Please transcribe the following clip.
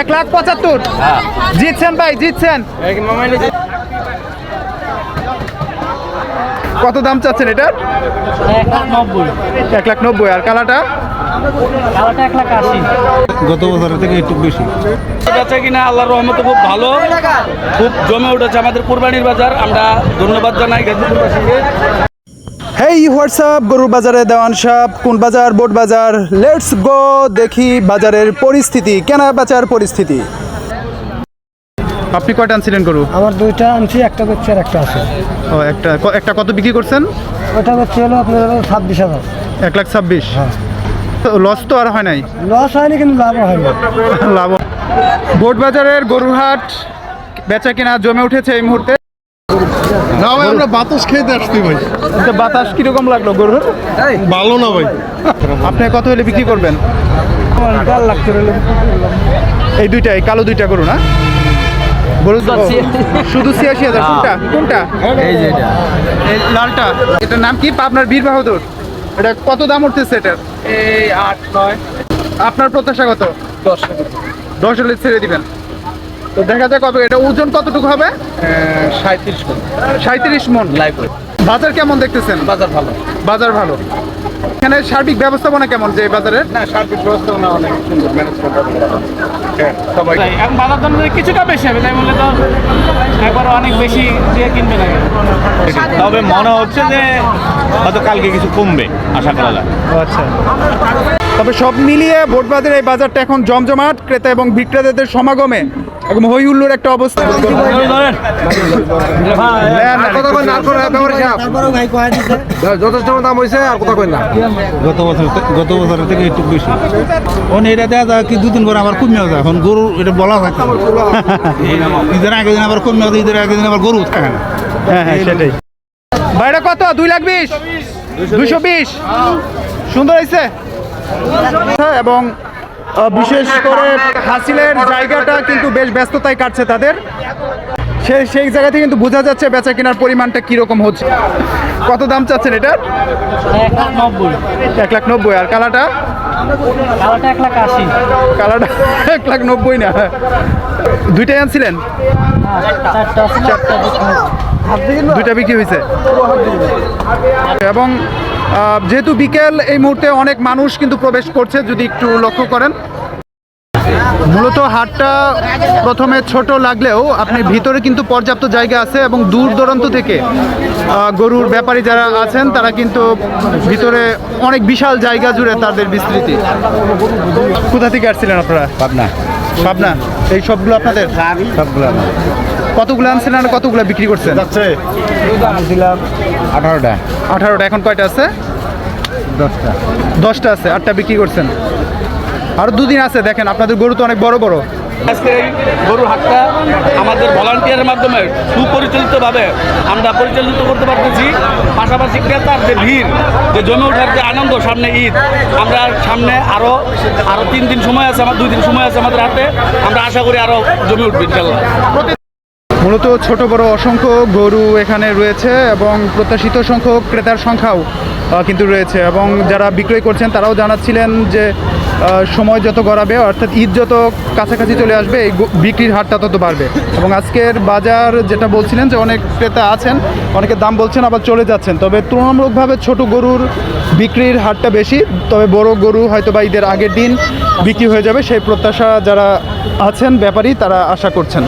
এক লাখ পঁচাত্তর। জিতছেন ভাই জিতছেন। কত দাম চাচ্ছেন এটার? এক লাখ নব্বই। এক লাখ নব্বই। আর কালাটা কালাটা এক লাখ আশি। গত বছরের থেকে একটু বেশি। বেচা কিনা আল্লাহর রহমতে খুব ভালো। খুব জমে উঠেছে আমাদের কুরবানির বাজার। আমরা ধন্যবাদ জানাই গাজীপুরবাসীকে হেই হোয়াটসঅ্যাপ গরুর বাজারে দেওয়ান সাপ? কোন বাজার? বোট বাজার? লেটস গো দেখি বাজারের পরিস্থিতি। কেনা বেচার পরিস্থিতি? আপনি কয়টা আনছিলেন গরু? আমার দুইটা আনছি একটা করছে আর একটা আছে। ও একটা ক- একটা কত বিক্রি করছেন? ওটা করছে হলো আপনার ছাব্বিশ হাজার। এক লাখ ছাব্বিশ। লস তো আর হয় নাই? লস হয়নি কিন্তু লাভ হয় না লাভ বোট বাজারের গরুর হাট বেচা কিনা জমে উঠেছে এই মুহূর্তে। না ভাই আমরা বাতাস খেতে আসছি ভাই। বাতাস কীরকম লাগল গরুর? ভালো না ভাই। আপনি কত হলে বিক্রি করবেন? এই দুইটা এই কালো দুইটা গরু না? শুধু ছিয়াশি হাজার। কোনটা? কোনটা? এই যে এটা। এই লালটা। এটার নাম কি? আপনার বীর বাহাদুর। এটা কত দাম উঠতেছে এটার? এই আট নয়। আপনার প্রত্যাশা কত? দশ। দশ হলে ছেড়ে দিবেন। তো দেখা যাক কবে এটা ওজন কতটুকু হবে? সাঁত্রিশ সাঁত্রিশ মন। লাইভ বাজার কেমন দেখতেছেন? বাজার ভালো। বাজার ভালো। এখানে সার্বিক ব্যবস্থাপনা কেমন যে বাজারের না সার্বিক ব্যবস্থাপনা অনেক সুন্দর ম্যানেজ সবাই এখন বাজার দাম কিছুটা বেশি হবে তাই বললে তো একবার অনেক বেশি দিয়ে কিনবে না তবে মনে হচ্ছে যে হয়তো কালকে কিছু কমবে আশা করা যায়। আচ্ছা। তবে সব মিলিয়ে ভোটবাদের এই বাজারটা এখন জমজমাট। ক্রেতা এবং বিক্রেতাদের সমাগমে একদম হই হুল্লোর একটা অবস্থা। যথেষ্ট দাম হয়েছে আর কথা কই না। গত বছর গত বছরের থেকে একটু বেশি। এখন এটা দেওয়া যায় কি দুদিন পরে আবার কমে যায়। এখন গরু এটা বলা থাকে। ঈদের আগে দিন আবার কমে যায় ঈদের আগে দিন আবার গরু থাকে না। হ্যাঁ হ্যাঁ সেটাই। বাইরে কত? দুই লাখ বিশ। দুশো বিশ। সুন্দর হয়েছে এবং আহ, বিশেষ করে হাসিলের জায়গাটা কিন্তু বেশ ব্যস্ততায় কাটছে তাদের। সে সেই জায়গা থেকে কিন্তু বোঝা যাচ্ছে বেচা কেনার পরিমাণটা কীরকম হচ্ছে। কত দাম চাচ্ছেন এটার এক লাখ নব্বই। আর কালাটা কালাটা এক লাখ আশি। কালাটা এক লাখ নব্বই না। দুইটাই আনছিলেন? দুইটা বিক্রি হয়েছে। এবং যেহেতু বিকেল এই মুহূর্তে অনেক মানুষ কিন্তু প্রবেশ করছে যদি একটু লক্ষ্য করেন। মূলত হাটটা প্রথমে ছোট লাগলেও আপনি ভিতরে কিন্তু পর্যাপ্ত জায়গা আছে এবং দূর দূরান্ত থেকে গরুর ব্যাপারী যারা আছেন তারা কিন্তু ভিতরে অনেক বিশাল জায়গা জুড়ে তাদের বিস্তৃতি। কোথা থেকে আসছিলেন আপনারা? পাবনা। পাবনা। এই সবগুলো আপনাদের? সবগুলো কতগুলো আনছিলেন আর কতগুলো বিক্রি করছেন? দিলাম আঠারোটা। আঠারোটা এখন কয়টা আছে? দশটা। দশটা আছে আটটা বিক্রি করছেন। আর দুদিন আছে দেখেন আপনাদের গরু তো অনেক বড় বড়। আজকে এই গরুর হাটটা আমাদের ভলান্টিয়ারের মাধ্যমে সুপরিচালিতভাবে আমরা পরিচালিত করতে পারতেছি। পাশাপাশি ক্রেতার যে ভিড় যে জমে ওঠার যে আনন্দ সামনে ঈদ আমরা সামনে আরও আরও তিন দিন সময় আছে আমার দুই দিন সময় আছে আমাদের হাতে। আমরা আশা করি আরও জমে উঠবে ইনশাল্লাহ। মূলত ছোট, বড় অসংখ্য গরু এখানে রয়েছে এবং প্রত্যাশিত সংখ্যক ক্রেতার সংখ্যাও কিন্তু রয়েছে। এবং যারা বিক্রয় করছেন, তারাও জানাচ্ছিলেন যে সময় যত গড়াবে, অর্থাৎ ঈদ যত কাছাকাছি চলে আসবে, এই বিক্রির হারটা তত বাড়বে। এবং আজকের বাজার যেটা বলছিলেন যে, অনেক ক্রেতা আছেন, অনেকে দাম বলছেন, আবার চলে যাচ্ছেন। তবে তুলনামূলকভাবে ছোট গরুর বিক্রির হারটা বেশি, তবে বড় গরু হয়তো বা ঈদের আগের দিন বিক্রি হয়ে যাবে। সেই প্রত্যাশা যারা আছেন, ব্যাপারী, তারা আশা করছেন।